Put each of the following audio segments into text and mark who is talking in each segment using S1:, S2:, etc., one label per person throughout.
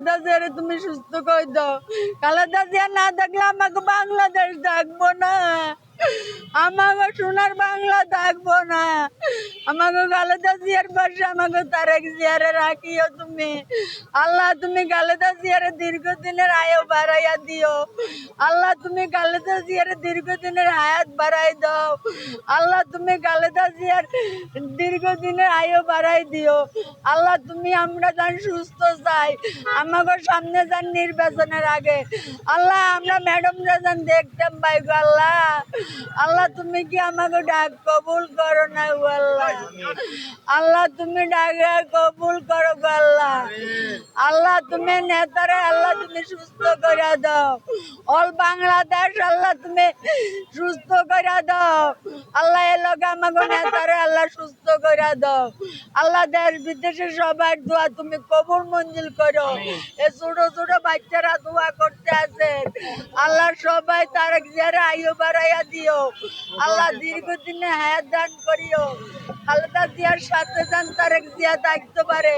S1: দাসের তুমি সুস্থ করে দাও। কালা দাসিয়া না থাকলে আমাকে বাংলাদেশ ডাকবো না। আমাকে সোনার বাংলা থাকব না। আমাকে গালেদা জিয়ার পাশে আমাকে তারেক জিয়ারে রাখিও তুমি। আল্লাহ, তুমি গালেদা জিয়ারে দীর্ঘদিনের আয়ু বাড়াইয়া দিও। আল্লাহ, তুমি গালেদা জিয়ারে দীর্ঘদিনের হায়াত বাড়াই দাও। আল্লাহ, তুমি খালেদা জিয়ার দীর্ঘদিনের আয়ু বাড়াই দিও। আল্লাহ, তুমি আমরা যান সুস্থ চাই। আমাকে সামনে যান নির্বাচনের আগে। আল্লাহ, আমরা ম্যাডাম যান দেখতাম পাই গো আল্লাহ। আল্লাহ, তুমি কি আমাকে ডাক কবুল করো না আল্লাহ? আল্লাহ, তুমি ডাক কবুল করো আল্লাহ। আল্লাহ, তুমি নেতারে আল্লাহ, তুমি সুস্থ করে দাও। অল বাংলাদেশ, আল্লাহ, তুমি সুস্থ করে দাও। আল্লাহ এলাকা আমাকে নেতারে আল্লাহ, সুস্থ করে দাও। আল্লাহ, দেশ বিদেশে সবার দোয়া তুমি কবুল মঞ্জিল করো। এ ছোট ছোট বাচ্চারা দোয়া করতে আছেন আল্লাহ, সবাই তার জিয়ারে আয়ু বাড়াইয়া দিও। আল্লাহ দীর্ঘদিনে হায়াত দান করিও। খালেদা জিয়ার সাথে যান তারেক জিয়া থাকতে পারে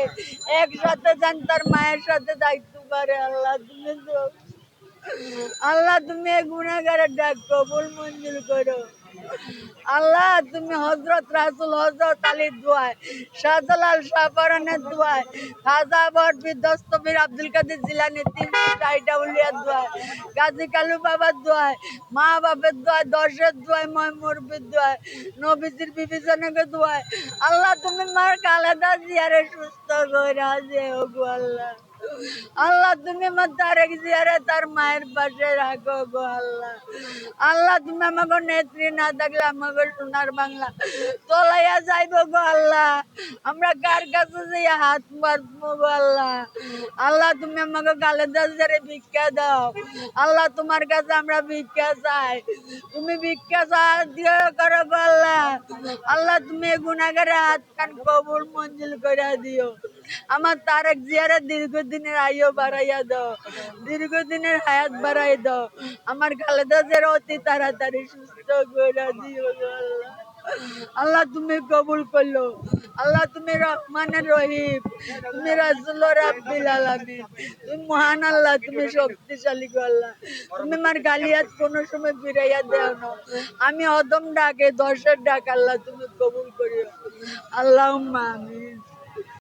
S1: এক সাথে যান, তার মায়ের সাথে থাকতে পারে আল্লাহ তুমি আল্লাহ তুমি গুণাগারের ডাক কবুল মঞ্জুর করো। আল্লাহ, তুমি হজরত রাসুল হজরত আলীর দোয়ায়, শাহজালাল শাহপরানের দোয়ায়, খাজা বরফি দস্তবীর আব্দুল কাদের জিলানি তিন চারটা উলিয়ার দোয়ায়, গাজী কালু বাবার দোয়ায়, মা বাপের দোয়ায়, দশের দোয়ায় ময় মুরবির দোয়ায়, নবীজির বিবেচনাকে দোয়ায়। আল্লাহ, তুমি মার কালেদা জিয়ারে সুস্থ করে আছে ওগো আল্লাহ। আল্লাহ, তুমি আমার তারেক জিয়ারে তার মায়ের পাশে রাখো গো আল্লাহ। আল্লাহ, তুমি আমাকে নেত্রী না থাকলে আমাকে সোনার বাংলা। তোলাইয়া যাইব গো আল্লাহ। আমরা কার কাছে যাইয়া হাত মারবো গো আল্লাহ? আল্লাহ, তুমি আমাকে গালে দাসের ভিক্ষা দাও। আল্লাহ, তোমার কাছে আমরা ভিক্ষা চাই। তুমি ভিক্ষা দিয়ে করো গো আল্লাহ। আল্লাহ, তুমি গুণাগারে হাত কান কবুল মঞ্জুর করে দিও। আমার তারেক জিয়ারে দীর্ঘদিনের আয়ু বাড়াইয়া দাও। দীর্ঘদিনের হায়াত বাড়াই দাও। আমার খালেদা অতি তাড়াতাড়ি সুস্থ করে দিও আল্লাহ। তুমি কবুল করল। আল্লাহ তুমি রহমানের রহিম। তুমি রাসুল রাব্বিল আলামিন। তুমি মহান আল্লাহ, তুমি শক্তিশালী আল্লাহ। তুমি আমার গালিয়াত কোনো সময় ফিরাইয়া দেও না। আমি অদম ডাকে, দশের ডাক আল্লাহ তুমি কবুল করিও। আল্লাহ আমিন।